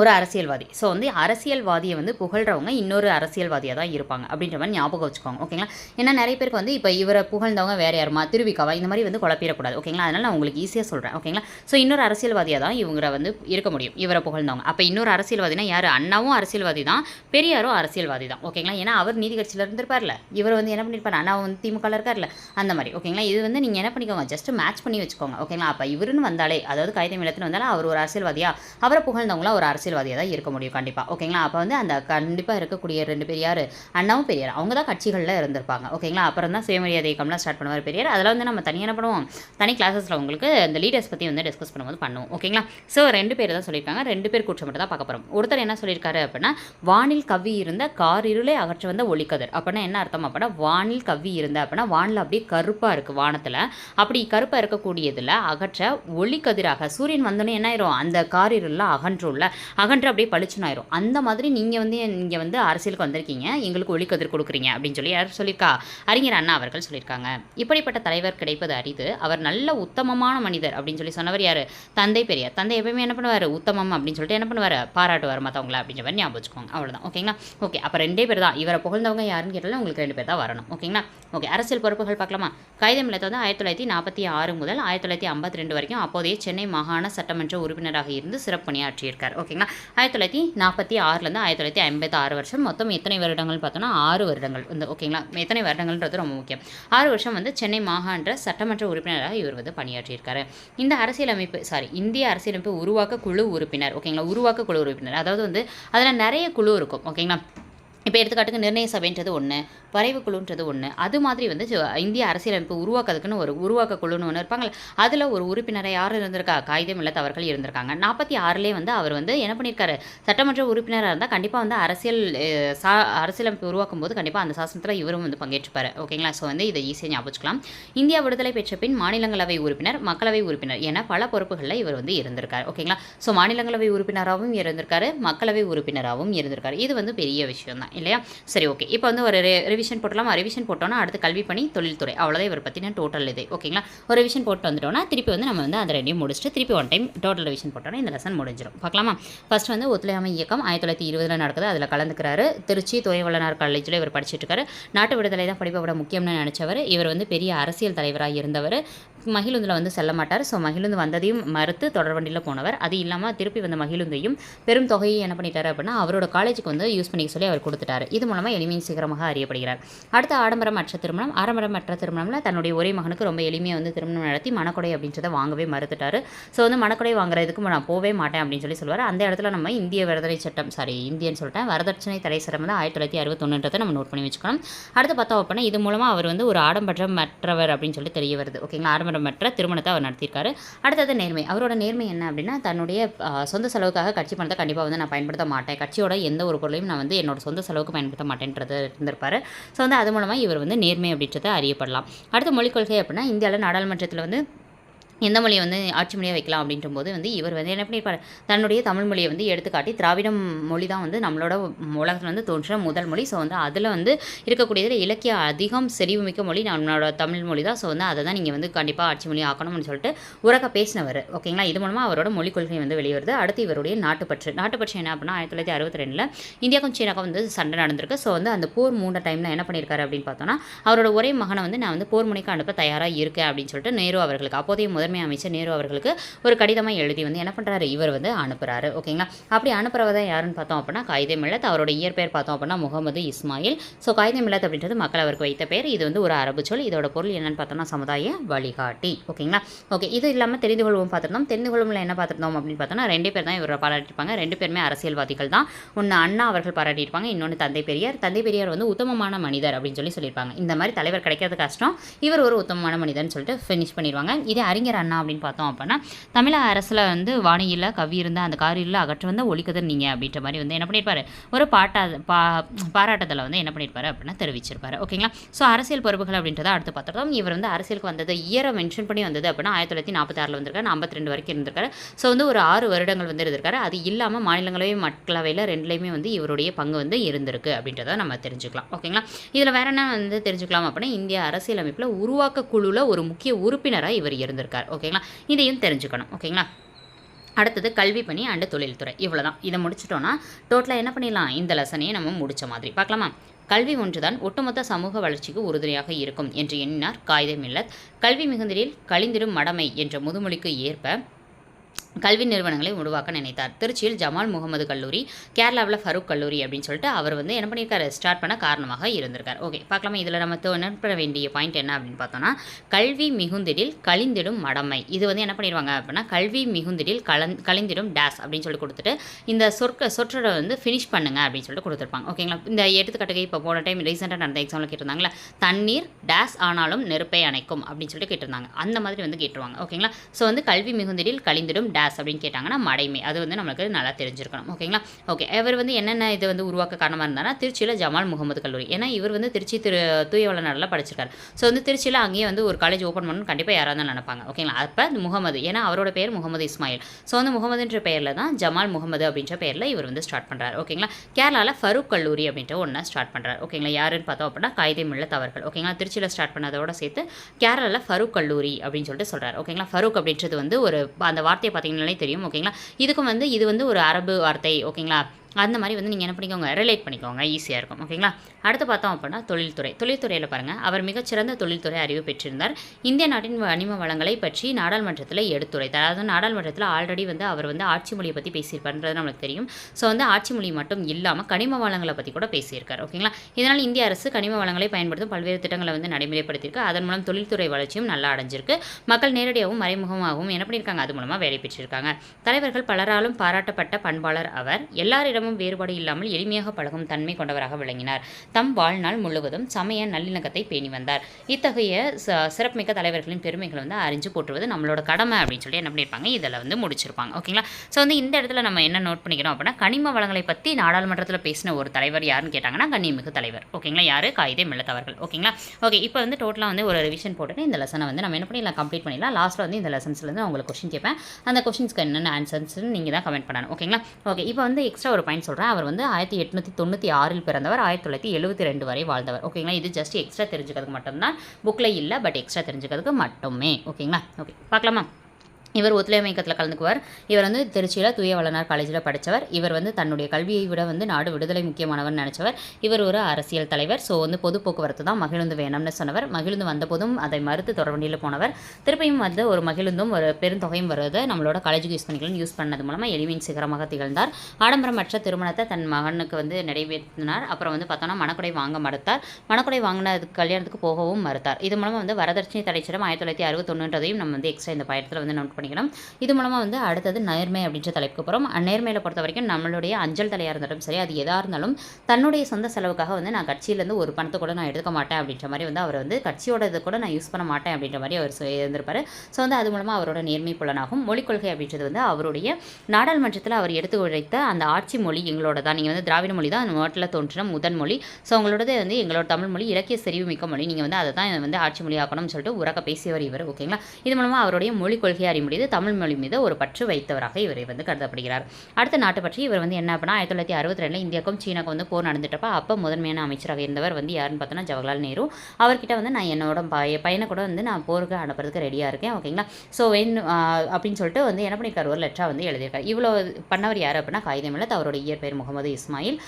ஒரு அரசியல்வாதி. ஸோ வந்து அரசியல்வாதியை வந்து புகழ்கிறவங்க இன்னொரு அரசியல்வாதியாக தான் இருப்பாங்க. அப்படின்ற மாதிரி ஞாபகம் வச்சுக்கோங்க. ஓகேங்களா ஏன்னா நிறைய பேருக்கு வந்து இப்போ இவரை புகழ்ந்தவங்க வேறு யாருமா? திருவிக்காவா? இந்த மாதிரி வந்து குழப்பிடக்கூடாது. ஓகேங்களா அதனால் நான் உங்களுக்கு ஈஸியாக சொல்கிறேன் ஓகேங்களா ஸோ இன்னொரு அரசியல்வாதியாக தான் இவங்களை வந்து இருக்க முடியும். இவரை புகழ்ந்தவங்க. அப்போ இன்னொரு அரசியல்வாதினா யார்? அண்ணாவும் அரசியல்வாதி தான். பெரியாரும் அரசியல்வாதி தான். ஓகேங்களா ஏன்னா அவர் நீதி கட்சியில் இருந்திருப்பார்ல. இவர் வந்து என்ன பண்ணியிருப்பார் அண்ணா வந்து திமுகவில் இருக்கார்ல. அந்த மாதிரி. ஓகேங்களா இது வந்து நீங்கள் என்ன பண்ணிக்கோங்க? ஜஸ்ட் மேட்ச் பண்ணி வச்சுக்கோங்க. ஓகேங்களா அப்போ இவருன்னு வந்தாலே அதாவது கைதை மிளத்துன்னு வந்தாலே அவர் ஒரு அரசியல்வாதியா? அவரை புகழ்ந்தவங்களா ஒரு அரசியல்வாதியாக தான் இருக்க முடியும் கண்டிப்பாக ஓகேங்களா? அப்போ வந்து அந்த கண்டிப்பாக இருக்கக்கூடிய ரெண்டு பெரியார் அண்ணாவும் பெரியார். அவங்க தான் கட்சிகளில் இருந்திருப்பாங்க. ஓகேங்களா? அப்புறம் தான் சுயமரியாதை இயக்கம்லாம் ஸ்டார்ட் பண்ணுவார் பெரியார். அதெல்லாம் வந்து நம்ம தனியாக என்ன பண்ணுவோம்? தனி கிளாஸஸில் உங்களுக்கு இந்த லீடர்ஸ் பற்றி வந்து டிஸ்கஸ் பண்ணும்போது பண்ணுவோம். ஓகேங்களா? ஸோ ரெண்டு பேர் தான் சொல்லியிருக்காங்க. ரெண்டு பேர் கூட்டம் மட்டும் தான் பார்க்க போகிறோம் ஒருத்தர் என்ன சொல்லியிருக்காரு அப்படின்னா வானில் கவி இருந்த கார் இருளை அகற்ற வந்த ஒளிக்கதிர். அப்படின்னா என்ன அர்த்தம் அப்படின்னா வானில் கவ்வி இருந்த அப்படின்னா வானில் அப்படியே கருப்பாக இருக்குது வானத்தில். அப்படி கருப்பாக இருக்கக்கூடியதில் அகற்ற ஒளிக்கதிராக சூரியன் வந்தோடனே என்ன ஆயிரும்? அந்த கார் இருளெலாம் அகன்றும்ல. அகன்று அப்படியே பளிச்சுன்னு அந்த மாதிரி நீங்கள் வந்து இங்கே வந்து அரசியலுக்கு வந்திருக்கீங்க. எங்களுக்கு ஒளிக்கதிர் கொடுக்குறீங்க அப்படின்னு சொல்லி யார் சொல்லியிருக்கா? அறிஞர் அண்ணா அவர்கள் சொல்லியிருக்காங்க. இப்படிப்பட்ட தலைவர் கிடைப்பது அரிது. அவர் நல்ல உத்தமமான மனிதர் அப்படின்னு சொல்லி சொன்னவர் யார்? தந்தை பெரியார். தந்தை எப்பயுமே என்ன பண்ணுவார்? உத்தமம் அப்படின்னு சொல்லிட்டு என்ன பண்ணுவார்? பாராட்டுவார் மற்றவங்கள அப்படின்ற மாதிரி ஞாபகம் வச்சுக்கோங்க அவ்வளோதான் ஓகேங்களா? ஓகே. அப்போ ரெண்டே பேர் தான். இவரை புகழ்ந்தவங்க யாருன்னு கேட்டாலும் உங்களுக்கு ரெண்டு பேர் தான் வரணும். ஓகேங்களா? ஓகே. அரசியல் பொறுப்புகள் பார்க்கலாமா? கைது இல்லத்தை வந்து ஆயிரத்தி தொள்ளாயிரத்தி நாற்பத்தி ஆறு முதல் ஆயிரத்தி தொள்ளாயிரத்தி ஐம்பத்தி ரெண்டு வரைக்கும் அப்போதைய சென்னை மாகாண சட்டமன்ற உறுப்பினராக இருந்து சிறப்பணியாற்றியிருக்கார் ஓகேங்களா ஆயிரத்தி தொள்ளாயிரத்தி நாற்பத்தி ஆறுலேருந்து ஆயிரத்தி தொள்ளாயிரத்தி ஐம்பத்தி ஆறு வருஷம் மொத்தம் எத்தனை வருடங்கள் பார்த்தோன்னா ஆறு வருடங்கள். வந்து ஓகேங்களா? எத்தனை வருடங்கள்ன்றது ரொம்ப முக்கியம். ஆறு வருஷம் வந்து சென்னை மாகாண சட்டமன்ற உறுப்பினராக இவர் வந்து பணியாற்றியிருக்காரு. இந்த அரசியலமைப்பு சாரி இந்திய அரசியலமைப்பு உருவாக்க குழு உறுப்பினர் ஓகேங்களா? உருவாக்க குழு உறுப்பினர். அதாவது வந்து அதில் நிறைய குழு இருக்கும் ஓகேங்களா? இப்போ எடுத்துக்காட்டுக்கு நிர்ணய சபைன்றது ஒன்று வரைவு குழுன்றது ஒன்று அது மாதிரி வந்து இந்திய அரசியலமைப்பு உருவாக்குறதுக்குன்னு ஒரு உருவாக்க குழுன்னு ஒன்று இருப்பாங்க அதில் ஒரு உறுப்பினரை யார் இருந்திருக்கா? காகிதம் இல்லாத அவர்கள் இருந்திருக்காங்க. நாற்பத்தி ஆறுலேயே வந்து அவர் வந்து என்ன பண்ணியிருக்காரு சட்டமன்ற உறுப்பினராக இருந்தால் கண்டிப்பாக வந்து அரசியல் சா அரசியலமைப்பு உருவாக்கும் போது கண்டிப்பாக அந்த சாசனத்தில் இவரும் வந்து பங்கேற்றுப்பார். ஓகேங்களா ஸோ வந்து இதை ஈஸியாக ஞாபகம் இந்தியா விடுதலை பெற்ற பின் மாநிலங்களவை உறுப்பினர் மக்களவை உறுப்பினர் என பல பொறுப்புகளில் இவர் வந்து இருந்திருக்கார். ஓகேங்களா ஸோ மாநிலங்களவை உறுப்பினராகவும் இருந்திருக்காரு மக்களவை உறுப்பினராகவும் இருந்திருக்காரு. இது வந்து பெரிய விஷயம் தான் இல்லையா? சரி ஓகே இப்போ வந்து ஒரு ரிவிஷன் போட்டலாம் ரிவிஷன் போட்டோம்னா அடுத்து கல்வி பணி தொழில்துறை. அவ்வளோதான் இவர் பற்றின டோட்டல் இது. ஓகேங்களா ஒரு ரிவிஷன் போட்டு வந்துட்டோம்னா திருப்பி வந்து நம்ம வந்து அதை ரெண்டையும் முடிச்சுட்டு திருப்பி ஒன் டைம் டோட்டல் ரிவிஷன் போட்டோன்னா இந்த லெசன் முடிஞ்சிடும் பார்க்கலாமா? ஃபஸ்ட் வந்து ஒத்துழையாமை இயக்கம் ஆயிரத்தி தொள்ளாயிரத்தி இருபதில் நடக்குது. அதில் கலந்துக்கிறாரு. திருச்சி துணைவளனார் காலேஜில் இவர் படிச்சுட்டு இருக்காரு நாட்டு விடுதலை தான் படிப்பை விட முக்கியம்னு நினச்சவர். இவர் வந்து பெரிய அரசியல் தலைவராக இருந்தவர். மகிழுந்தில் வந்து செல்ல மாட்டார். ஸோ மகிழுந்து வந்ததையும் மறுத்து தொடர்வண்டியில் போனவர். அது இல்லாமல் திருப்பி வந்த மகிழுந்தையும் பெரும் தொகையை என்ன பண்ணிட்டார் அப்படின்னா அவரோட காலேஜுக்கு வந்து யூஸ் பண்ணிக்க சொல்லி அவர் கொடுத்துட்டாரு. இது மூலமாக எளிமையின் சீக்கிரமாக அறியப்படுகிறார். அடுத்த ஆடம்பரம் அற்ற திருமணம். ஆடம்பரம் அற்ற திருமணம்ல தன்னுடைய ஒரே மகனுக்கு ரொம்ப எளிமையாக வந்து திருமணம் நடத்தி மணக்கொடை அப்படின்றத வாங்கவே மறுத்துட்டாரு. ஸோ வந்து மணக்கொடை வாங்குறதுக்கு நான் போவே மாட்டேன் அப்படின்னு சொல்லி சொல்லுவார். அந்த இடத்துல நம்ம இந்திய விரதலை சட்டம் சாரி இந்தியன்னு சொல்லிட்டேன். வரதட்சணை தடை சட்டம் வந்து ஆயிரத்தி தொள்ளாயிரத்தி அறுபத்தொன்னுன்றதை நம்ம நோட் பண்ணி வச்சுக்கணும். அடுத்து பார்த்தோம் அப்படின்னா இது மூலமாக அவர் வந்து ஒரு ஆடம்பரமற்றவர் அப்படின்னு சொல்லி தெரிய வருது. ஓகேங்களா ஆடம்பரமற்ற திருமணத்தை அவர் நடத்தியிருக்காரு. அடுத்தது நேர்மை. அவரோட நேர்மை என்ன அப்படின்னா தன்னுடைய சொந்த செலவுக்காக கட்சி பணத்தை கண்டிப்பாக வந்து நான் பயன்படுத்த மாட்டேன். கட்சியோட எந்த ஒரு பொருளையும் நான் வந்து என்னோட சொந்த அளவுக்கு பயன்படுத்த மாட்டேன்றது இருந்திருப்பார். ஸோ வந்து அது மூலமாக இவர் வந்து நேர்மை அப்படின்றத அறியப்படலாம். அடுத்த மொழிக் கொள்கை அப்படின்னா இந்தியாவில் நாடாளுமன்றத்தில் வந்து எந்த மொழியை வந்து ஆட்சி மொழியாக வைக்கலாம் அப்படின்ற போது வந்து இவர் வந்து என்ன பண்ணியிருப்பார்? தன்னுடைய தமிழ் மொழியை வந்து எடுத்துக்காட்டி திராவிடம் மொழி தான் வந்து நம்மளோட உலகத்தில் வந்து தோன்ற முதல் மொழி. ஸோ வந்து அதில் வந்து இருக்கக்கூடியதில் இலக்கிய அதிகம் செறிவுமிக்க மொழி நம்மளோட தமிழ் மொழி தான். ஸோ வந்து அதை தான் நீங்கள் வந்து கண்டிப்பாக ஆட்சி மொழி ஆக்கணும்னு சொல்லிட்டு உறக்க பேசினவர். ஓகேங்களா இது மூலமாக அவரோட மொழிக் கொள்கை வந்து வெளிவருது. அடுத்து இவருடைய நாட்டுப்பற்று. நாட்டுப்பற்று என்ன அப்படின்னா ஆயிரத்தி தொள்ளாயிரத்தி அறுபத்தி ரெண்டில் இந்தியாவுக்கும் சீனாக்கும் வந்து சண்டை நடந்திருக்கு. ஸோ வந்து அந்த போர் மூண்ட டைமில் என்ன பண்ணியிருக்காரு அப்படின்னு பார்த்தோன்னா அவரோட ஒரே மகனை வந்து நான் வந்து போர் முனைக்கு அனுப்ப தயாராக இருக்கேன் அப்படின்னு சொல்லிட்டு நேரு அவர்களுக்கு அப்போதைய முதன்மை அமைச்சர் நேரு அவர்களுக்கு ஒரு கடிதமாக எழுதி வந்து என்ன பண்ணுறாரு இவர் வந்து அனுப்புகிறாரு ஓகேங்களா? அப்படி அனுப்புறவர் யாருன்னு பார்த்தோம் அப்படின்னா காயிதே மில்லத். அவரோட இயற்பெயர் பார்த்தோம் அப்படின்னா முகமது இஸ்மாயில். ஸோ காயிதே மில்லத் அப்படின்றது மக்கள் அவருக்கு வைத்த பேர் இது வந்து ஒரு அரபு சொல். இதோட பொருள் என்னன்னு பார்த்தோம்னா சமுதாய வழிகாட்டி. ஓகேங்களா? ஓகே இது இல்லாமல் தெரிந்து கொள்வோம் பார்த்துருந்தோம். தெரிந்து கொள்வோம்ல என்ன பார்த்துருந்தோம் அப்படின்னு பார்த்தோம்னா ரெண்டு பேர் தான் இவரை பாராட்டியிருப்பாங்க. ரெண்டு பேருமே அரசியல்வாதிகள் தான். ஒன்று அண்ணா அவர்கள் பாராட்டியிருப்பாங்க. இன்னொன்று தந்தை பெரியார். தந்தை பெரியார் வந்து உத்தமமான மனிதர் அப்படின்னு சொல்லி சொல்லியிருப்பாங்க. இந்த மாதிரி தலைவர் கிடைக்கிறது கஷ்டம். இவர் ஒரு உத்தமமான மனிதர்னு சொல்லிட்டு ஃபினிஷ் பண்ணிடுவாங்க. இதே அறிஞர் அண்ணா அப்படின்னு பார்த்தோம் அப்படின்னா தமிழக அரசில் வந்து வாணியில் கவி இருந்தால் அந்த காரியில் அகற்று வந்த ஒழிக்கதர் நீங்கள் அப்படின்ற மாதிரி வந்து என்ன பண்ணியிருப்பார்? ஒரு பாட்டா பா பாராட்டத்தில் வந்து என்ன பண்ணியிருப்பார் அப்படின்னா தெரிவிச்சிருப்பாரு. ஓகேங்களா? ஸோ அரசியல் பொறுப்புகள் அப்படின்றத அடுத்து பார்த்துருக்கோம் இவர் வந்து அரசியலுக்கு வந்தது இயரை மென்ஷன் பண்ணி வந்தது அப்படின்னா ஆயிரத்தி தொள்ளாயிரத்தி நாற்பத்தாறில் வந்திருக்காரு. ஐம்பத்தி ரெண்டு வரைக்கும் இருந்திருக்காரு. ஸோ வந்து ஒரு ஆறு வருடங்கள் வந்து இருந்திருக்காரு. அது இல்லாமல் மாநிலங்களவை மக்களவையில் ரெண்டுலேயுமே வந்து இவருடைய பங்கு வந்து இருந்திருக்கு அப்படின்றத நம்ம தெரிஞ்சுக்கலாம். ஓகேங்களா? இதில் வேற என்ன வந்து தெரிஞ்சுக்கலாம் அப்படின்னா இந்திய அரசியலமைப்பில் உருவாக்க குழுவில் ஒரு முக்கிய உறுப்பினராக இவர் இருந்திருக்கார். ஓகேங்களா? இதையும் தெரிஞ்சுக்கணும் ஓகேங்களா? அடுத்தது கல்வி பணி அண்டு தொழில்துறை இவ்வளோ தான் இதை முடிச்சிட்டோன்னா டோட்டலாக என்ன பண்ணிடலாம்? இந்த லெசனையே நம்ம முடித்த மாதிரி. பார்க்கலாமா? கல்வி ஒன்றுதான் ஒட்டுமொத்த சமூக வளர்ச்சிக்கு உறுதுணையாக இருக்கும் என்று எண்ணினார் காகிதம் கல்வி மிகுந்தரில் கழிந்திடும் மடமை என்ற முதுமொழிக்கு ஏற்ப கல்வி நிறுவனங்களை உருவாக்க நினைத்தார். திருச்சியில் ஜமால் முகமது கல்லூரி கேரளாவில் ஃபரூக் கல்லூரி அப்படின்னு சொல்லிட்டு அவர் வந்து என்ன பண்ணியிருக்காரு? ஸ்டார்ட் பண்ண காரணமாக இருந்திருக்கார். ஓகே பார்க்கலாமா? இதில் நம்ம பண்ண வேண்டிய பாயிண்ட் என்ன அப்படின்னு பார்த்தோம்னா கல்வி மிகுந்திடில் கழிந்திடும் மடமை. இது வந்து என்ன பண்ணிடுவாங்க அப்படின்னா கல்வி மிகுந்திடில் கலந் கழிந்திடும் டேஸ் அப்படின்னு சொல்லி கொடுத்துட்டு இந்த சொற்க சொற்றரை வந்து ஃபினிஷ் பண்ணுங்க அப்படின்னு சொல்லிட்டு கொடுத்துருப்பாங்க. ஓகேங்களா இந்த எடுத்துக்காட்டுக்கு இப்போ போன டைம் ரீசெண்டாக நடந்த எக்ஸாமில் கேட்டிருந்தாங்களே தண்ணீர் டேஸ் ஆனாலும் நெருப்பை அணைக்கும் அப்படின்னு சொல்லிட்டு கேட்டிருந்தாங்க. அந்த மாதிரி வந்து கேட்டுருவாங்க. ஓகேங்களா ஸோ வந்து கல்வி மிகுந்திடில் கழிந்திடும் செல்லும் டேஸ் அப்படின்னு கேட்டாங்கன்னா மடைமை. அது வந்து நம்மளுக்கு நல்லா தெரிஞ்சிருக்கணும். ஓகேங்களா? ஓகே. இவர் வந்து என்னென்ன இது வந்து உருவாக்க காரணமாக இருந்தாருன்னா திருச்சியில் ஜமால் முகமது கல்லூரி. ஏன்னா இவர் வந்து திருச்சி திரு தூய வளநாடில் படிச்சிருக்காரு. ஸோ வந்து திருச்சியில் அங்கேயே வந்து ஒரு காலேஜ் ஓப்பன் பண்ணணும் கண்டிப்பாக யாராவது இருந்தாலும் நினைப்பாங்க. ஓகேங்களா? அப்போ முகமது ஏன்னா அவரோட பேர் முகமது இஸ்மாயில். ஸோ வந்து முகமதுன்ற பேரில் தான் ஜமால் முகமது அப்படின்ற பேரில் இவர் வந்து ஸ்டார்ட் பண்ணுறாரு ஓகேங்களா? கேரளாவில் ஃபரூக் கல்லூரி அப்படின்ற ஒன்று ஸ்டார்ட் பண்ணுறாரு ஓகேங்களா? யாருன்னு பார்த்தோம் அப்படின்னா காய்தே மில்ல தவறுகள் ஓகேங்களா? திருச்சியில் ஸ்டார்ட் பண்ணதோட சேர்த்து கேரளாவில் ஃபரூக் கல்லூரி அப்படின்னு சொல்லிட்டு சொல்கிறார் ஓகேங்களா? ஃபரூக் அப்படின்றது வந்து ஒரு அந்த வார்த்தையை பார்த்தீங்கன்னாலே தெரியும் ஓகேங்களா? இதுக்கும் வந்து இது வந்து ஒரு அரபு வார்த்தை ஓகேங்களா? அந்த மாதிரி வந்து நீங்கள் என்ன பண்ணிக்கோங்க ரிலேட் பண்ணிக்கோங்க ஈஸியாக இருக்கும். ஓகேங்களா அடுத்து பார்த்தோம் அப்படின்னா தொழில்துறை. தொழில்துறையில் பாருங்கள் அவர் மிகச்சிறந்த தொழில்துறை அறிவு பெற்றிருந்தார். இந்திய நாட்டின் கனிம வளங்களை பற்றி நாடாளுமன்றத்தில் எடுத்துரைத்தார். அதாவது நாடாளுமன்றத்தில் ஆல்ரெடி வந்து அவர் வந்து ஆட்சி மொழியை பற்றி பேசியிருப்பார்ன்றது நம்மளுக்கு தெரியும். ஸோ வந்து ஆட்சி மொழி மட்டும் இல்லாமல் கனிம வளங்களை பற்றி கூட பேசியிருக்கார். ஓகேங்களா இதனால் இந்திய அரசு கனிம வளங்களை பயன்படுத்தும் பல்வேறு திட்டங்களை வந்து நடைமுறைப்படுத்தியிருக்கு. அதன் மூலம் தொழில்துறை வளர்ச்சியும் நல்லா அடைஞ்சிருக்கு. மக்கள் நேரடியாகவும் மறைமுகமாகவும் என்ன பண்ணியிருக்காங்க? அது மூலமாக வேலை பெற்றிருக்காங்க. தலைவர்கள் பலராலும் பாராட்டப்பட்ட பண்பாளர் அவர். எல்லாரிடமும் வேறுபாடு இல்லாமல் எளிமையாக பழகும் தன்மை கொண்டவராக விளங்கினார். தம் வாழ்நாள் முழுவதும் சமய நல்லிணக்கத்தை பேணி வந்தார். இத்தகைய ச- சிறப்புமிக்க தலைவர்களின் பெருமைகளை வந்து அறிஞ்சு போட்டுவது நம்மளோட கடமை அப்படின்னு சொல்லி என்ன பண்ணியிருப்பாங்க? இதில் வந்து முடிச்சிருப்பாங்க. ஓகேங்களா? ஸோ வந்து இந்த இடத்துல நம்ம என்ன நோட் பண்ணிக்கிறோம் அப்படின்னா கனிம வளங்களை பற்றி நாடாளுமன்றத்தில் பேசின ஒரு தலைவர் யாருன்னு கேட்டாங்கன்னா கண்ணியமிகு தலைவர். ஓகேங்களா? யார்? காயிதே மில்லத்தவர்கள் ஓகேங்களா? ஓகே இப்போ வந்து டோட்டலாக வந்து ஒரு ரிவிஷன் போட்டுட்டு இந்த லெசனை வந்து நம்ம என்ன பண்ணிடலாம் கம்ப்ளீட் பண்ணிடலாம். லாஸ்ட்டில் வந்து இந்த லெசன்ஸ்லேருந்து நான் உங்களுக்கு கொஸ்டின் கேட்பேன். அந்த கொஸ்டின்ஸ்க்கு என்னென்ன ஆன்சர்ஸ்னு நீங்கள் தான் கமெண்ட் பண்ணணும். ஓகேங்களா? ஓகே இப்போ வந்து எக்ஸ்ட்ரா ஒரு பாயிண்ட் சொல்கிறேன் அவர் வந்து ஆயிரத்தி எட்நூற்றி தொண்ணூற்றி ஆறில் பிறந்தவர். ஆயிரத்தி தொள்ளாயிரத்தி எழுபத்தி ரெண்டு வரை வாழ்ந்தவர். ஓகேங்களா இது ஜஸ்ட் எக்ஸ்ட்ரா தெரிஞ்சுக்கிறதுக்கு மட்டும்தான். புக்கில் இல்லை பட் எக்ஸ்ட்ரா தெரிஞ்சுக்கிறதுக்கு மட்டுமே. ஓகேங்களா ஓகே பார்க்கலாமா? இவர் ஒத்துழையாமை இயக்கத்தில் கலந்துக்குவார். இவர் வந்து திருச்சியில் தூய வளனார் காலேஜில் படித்தவர் இவர் வந்து தன்னுடைய கல்வியை விட வந்து நாடு விடுதலை முக்கியமானவர் நினச்சவர். இவர் ஒரு அரசியல் தலைவர். ஸோ வந்து பொது போக்குவரத்து தான் மகிழுந்து வேணும்னு சொன்னவர். மகிழுந்து வந்தபோதும் அதை மறுத்து தொடர்வண்டியில் போனவர். திருப்பியும் வந்து ஒரு மகிழுந்தும் ஒரு பெருந்தொகையும் வருவதை நம்மளோட காலேஜுக்கு யூஸ் பண்ணிக்கலாம் யூஸ் பண்ணது மூலமாக எளிமையின் சிகரமாக திகழ்ந்தார். ஆடம்பரமற்ற திருமணத்தை தன் மகனுக்கு வந்து நிறைவேற்றினார். அப்புறம் வந்து பார்த்தோன்னா மணக்குடை வாங்க மறுத்தார். மணக்குடை வாங்கினது கல்யாணத்துக்கு போகவும் மறுத்தார். இது மூலமாக வந்து வரதட்சணை தடைச்சிடம் ஆயிரத்தி தொள்ளாயிரத்தி அறுபத்தொன்னுன்றதையும் நம்ம வந்து எக்ஸ்ட்ரா இந்த பயத்தில் வந்து நோட் பண்ணி பண்ணிக்கணும். இது மூலமாக வந்து அடுத்தது நேர்மை அப்படின்ற தலைப்புக்கு போகிறோம் நேர்மையில் பொறுத்த வரைக்கும் நம்மளுடைய அஞ்சல் தலையாக இருந்தாலும் சரி அது எதாக இருந்தாலும் தன்னுடைய சொந்த செலவுக்காக வந்து நான் கட்சியிலேருந்து ஒரு பணத்தை கூட நான் எடுக்க மாட்டேன் அப்படின்ற மாதிரி வந்து அவர் வந்து கட்சியோட இது கூட நான் யூஸ் பண்ண மாட்டேன் அப்படின்ற மாதிரி அவர் இருந்திருப்பார். ஸோ வந்து அது மூலமாக அவரோட நேர்மை புலனாகும். மொழிக் கொள்கை அப்படின்றது வந்து அவருடைய நாடாளுமன்றத்தில் அவர் எடுத்து உழைத்த அந்த ஆட்சி மொழி எங்களோட தான். நீங்கள் வந்து திராவிட மொழி தான் அந்த நாட்டில் தோன்றின முதன் மொழி. ஸோ உங்களோடது வந்து எங்களோட தமிழ் மொழி இலக்கிய செறிவுமிக்க மொழி. நீங்கள் வந்து அதை தான் வந்து ஆட்சி மொழி ஆக்கணும்னு சொல்லிட்டு உறக்க பேசியவர் இவர் ஓகேங்களா இது மூலமாக அவருடைய மொழி கொள்கை முடியுது தமிழ் மொழி மீது ஒரு பற்று வைத்தவராக இவரை வந்து கருதப்படுகிறார். அடுத்த நாட்டு பற்றி இவர் வந்து என்ன அப்படின்னா ஆயிரத்தி தொள்ளாயிரத்தி அறுபத்தி ரெண்டில் இந்தியாவுக்கும் சீனாக்கும் வந்து போர் நடந்துட்டப்ப அப்போ முதன்மையான அமைச்சராக இருந்தவர் வந்து யாருன்னு பார்த்தோன்னா ஜவஹர்லால் நேரு. அவர்கிட்ட வந்து நான் என்னோட பய பையனை கூட வந்து நான் போருக்கு அனுப்புறதுக்கு ரெடியாக இருக்கேன் ஓகேங்களா ஸோ வென் அப்படின்னு சொல்லிட்டு வந்து என்ன பண்ணியிருக்காரு? ஒரு லெட்டராக வந்து எழுதியிருக்காரு. இவ்வளோ பண்ணவர் யார் அப்படின்னா காகிதம் இல்லத் அவரோட இயற்பெயர் முகமது இஸ்மாயில்.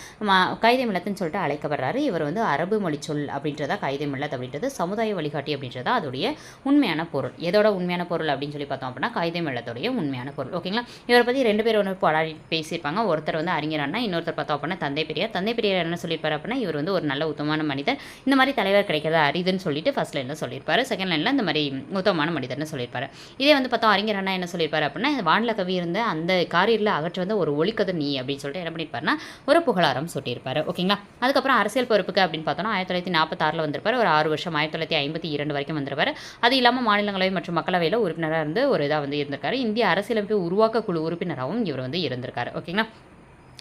கைதை மில்லத்துன்னு சொல்லிட்டு அழைக்கப்படுறாரு. இவர் வந்து அரபு மொழி சொல் அப்படின்றதா காகிதம் மில்லத் அப்படின்றது சமுதாய வழிகாட்டி அப்படின்றதா அதோடைய உண்மையான பொருள். எதோட உண்மையான பொருள் அப்படின்னு சொல்லி பார்த்தோம் அப்படின்னா காகிதம் இல்லத்தோடைய உண்மையான பொருள். ஓகேங்களா? இவரை பற்றி ரெண்டு பேர் ஒன்று போராடி பேசியிருப்பாங்க. ஒருத்தர் வந்து அறிஞர் அண்ணா இன்னொருத்தர் பார்த்தோம் அப்படின்னா தந்தை பெரியார். தந்தை பெரியார் என்ன சொல்லியிருப்பார் அப்படின்னா இவர் வந்து ஒரு நல்ல உத்தமமான மனிதர். இந்த மாதிரி தலைவர் கிடைக்கிறதா அரிதுன்னு சொல்லிட்டு ஃபர்ஸ்ட் லைனில் சொல்லியிருப்பாரு. செகண்ட் லைனில் இந்த மாதிரி உத்தமமான மனிதர்னு சொல்லியிருப்பார். இதே வந்து பார்த்தோம் அறிஞர் அண்ணா என்ன சொல்லியிருப்பாரு அப்படின்னா வானில கவி இருந்த அந்த காரியில் அகற்ற வந்து ஒரு ஒளிக்கதிர் நீ அப்படின்னு சொல்லிட்டு என்ன பண்ணியிருப்பார்னா ஒரு புகழாரம் சுட்டியிருப்பார். ஓகேங்களா? அதுக்கப்புறம் அரசியல் பொறுப்புக்கு அப்படின்னு பார்த்தோம்னா ஆயிரத்தி தொள்ளாயிரத்தி நாற்பத்தாறில் வந்திருப்பார். ஒரு ஆறு வருஷம் ஆயிரத்தி தொள்ளாயிரத்தி ஐம்பத்தி இரண்டு வரைக்கும் வந்திருப்பார். அது இல்லாமல் மாநிலங்களவை மற்றும் மக்களவையில் உறுப்பினராக இருந்து ஒரு இதாக வந்து இருந்திருக்காரு. இந்திய அரசியலமைப்பு உருவாக்க குழு உறுப்பினராகவும் இவர் வந்து இருந்திருக்காரு. ஓகேங்களா?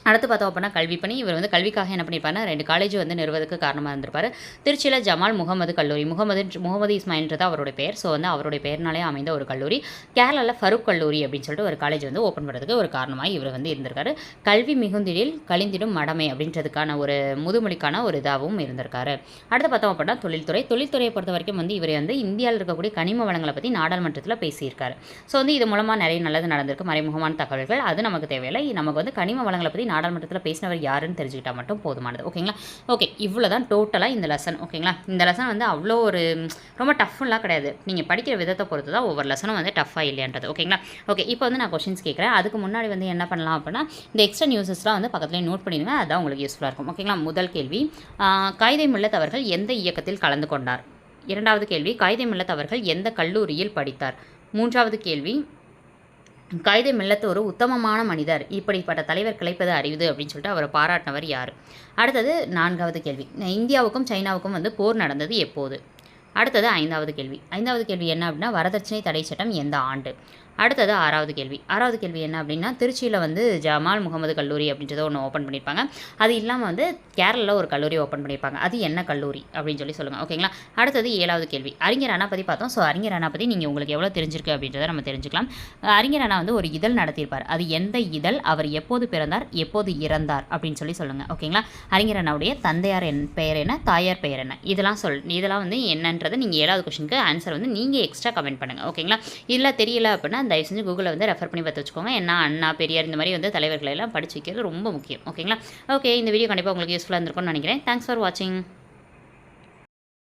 அடுத்து பார்த்தோம் அப்படின்னா கல்வி பணி. இவர் வந்து கல்விக்காக என்ன பண்ணியிருப்பாருன்னா ரெண்டு காலேஜ் வந்து நிறுவதுக்கு காரணமாக இருந்திருப்பார். திருச்சியில் ஜமால் முகமது கல்லூரி. முகமது முகமது இஸ்மாயில்ன்றது அவருடைய பெயர் ஸோ வந்து அவருடைய பெயர்னாலே அமைந்த ஒரு கல்லூரி. கேரளாவில் ஃபரூக் கல்லூரி அப்படின்னு சொல்லிட்டு ஒரு காலேஜ் வந்து ஓப்பன் பண்ணுறதுக்கு ஒரு காரணமாக இவர் வந்து இருந்திருக்காரு. கல்வி மிகுந்திடில் கழிந்திடும் மடமை அப்படின்றதுக்கான ஒரு முதுமொழிக்கான ஒரு இதாகவும் இருந்திருக்காரு. அடுத்து பார்த்தோம் அப்படின்னா தொழில்துறை. தொழில்துறையை பொறுத்த வரைக்கும் வந்து இவர் வந்து இந்தியாவில் இருக்கக்கூடிய கனிம வளங்களை பற்றி நாடாளுமன்றத்தில் பேசியிருக்காரு. ஸோ வந்து இது மூலமாக நிறைய நல்லது நடந்திருக்கு. மறைமுகமான தகவல்கள். அது நமக்கு தேவையில்லை. நமக்கு வந்து கனிம வளங்களை பற்றி நாடாளுமன்றத்தில் பேசினவர் யாருன்னு தெரிஞ்சுக்கிட்டா மட்டும் போதுமானது. ஓகேங்களா? ஓகே இவ்வளோ தான் டோட்டலாக இந்த லெசன் ஓகேங்களா? இந்த லெசன் வந்து அவ்வளோ ஒரு ரொம்ப டஃப்லாம் கிடையாது. நீங்கள் படிக்கிற விதத்தை பொறுத்து தான் ஒவ்வொரு லெசனும் வந்து டஃப்பாக இல்லையான்றது. ஓகேங்களா? ஓகே இப்போ வந்து நான் கொஷின்ஸ் கேட்குறேன். அதுக்கு முன்னாடி வந்து என்ன பண்ணலாம் அப்படின்னா இந்த எக்ஸ்ட்ரா நியூஸஸ்லாம் வந்து பக்கத்துலேயே நோட் பண்ணிடுங்க. அதுதான் உங்களுக்கு யூஸ்ஃபுல்லாக இருக்கும். ஓகேங்களா? முதல் கேள்வி காயிதை மில்லத் அவர்கள் எந்த இயக்கத்தில் கலந்து கொண்டார்? இரண்டாவது கேள்வி காயிதை மில்லத் அவர்கள் எந்த கல்லூரியில் படித்தார்? மூன்றாவது கேள்வி காயிதே மில்லத்து ஒரு உத்தமமான மனிதர். இப்படிப்பட்ட தலைவர் கிடைப்பது அறிவுது அப்படின்னு சொல்லிட்டு அவரை பாராட்டினவர் யார்? அடுத்தது நான்காவது கேள்வி. இந்தியாவுக்கும் சைனாவுக்கும் வந்து போர் நடந்தது எப்போது? அடுத்தது ஐந்தாவது கேள்வி. ஐந்தாவது கேள்வி என்ன அப்படின்னா வரதட்சணை தடை சட்டம் எந்த ஆண்டு? அடுத்தது ஆறாவது கேள்வி. ஆறாவது கேள்வி என்ன அப்படின்னா திருச்சியில் வந்து ஜமால் முகமது கல்லூரி அப்படின்றத ஒன்று ஓப்பன் பண்ணியிருப்பாங்க அது இல்லாமல் வந்து கேரளாவில் ஒரு கல்லூரி ஓப்பன் பண்ணியிருப்பாங்க அது என்ன கல்லூரி அப்படின்னு சொல்லி சொல்லுங்கள் ஓகேங்களா அடுத்தது ஏழாவது கேள்வி. அறிஞர் அண்ணா பற்றி பார்த்தோம். ஸோ அறிஞர் அண்ணா பற்றி நீங்கள் உங்களுக்கு எவ்வளோ தெரிஞ்சிருக்கு அப்படின்றத நம்ம தெரிஞ்சுக்கலாம். அறிஞர் அண்ணா வந்து ஒரு இதழ் நடத்தியிருப்பார். அது எந்த இதழ்? அவர் எப்போது பிறந்தார்? எப்போது இறந்தார்? அப்படின்னு சொல்லி சொல்லுங்கள் ஓகேங்களா அறிஞர் அண்ணாவுடைய தந்தையார் என் பெயர் என்ன? தாயார் பெயர் என்ன? இதெல்லாம் சொல் இதெல்லாம் வந்து என்னன்றதை நீங்கள் ஏழாவது கொஷனுக்கு ஆன்சர் வந்து நீங்கள் எக்ஸ்ட்ரா கமெண்ட் பண்ணுங்கள் ஓகேங்களா இதெல்லாம் தெரியல அப்படின்னா தயவு செஞ்சு கூகுளில் வந்து ரெஃபர் பண்ணி பார்த்து வச்சுக்கோங்க. ஏன்னா அண்ணா பெரியார் இந்த மாதிரி வந்து தலைவர்களை எல்லாம் படிச்சு வைக்கிறது ரொம்ப முக்கியம். ஓகேங்களா ஓகே இந்த வீடியோ கண்டிப்பாக உங்களுக்கு யூஸ்ஃபுல்லாக இருந்திருக்கும்னு நினைக்கிறேன். தேங்க்ஸ் ஃபார் வாட்சிங்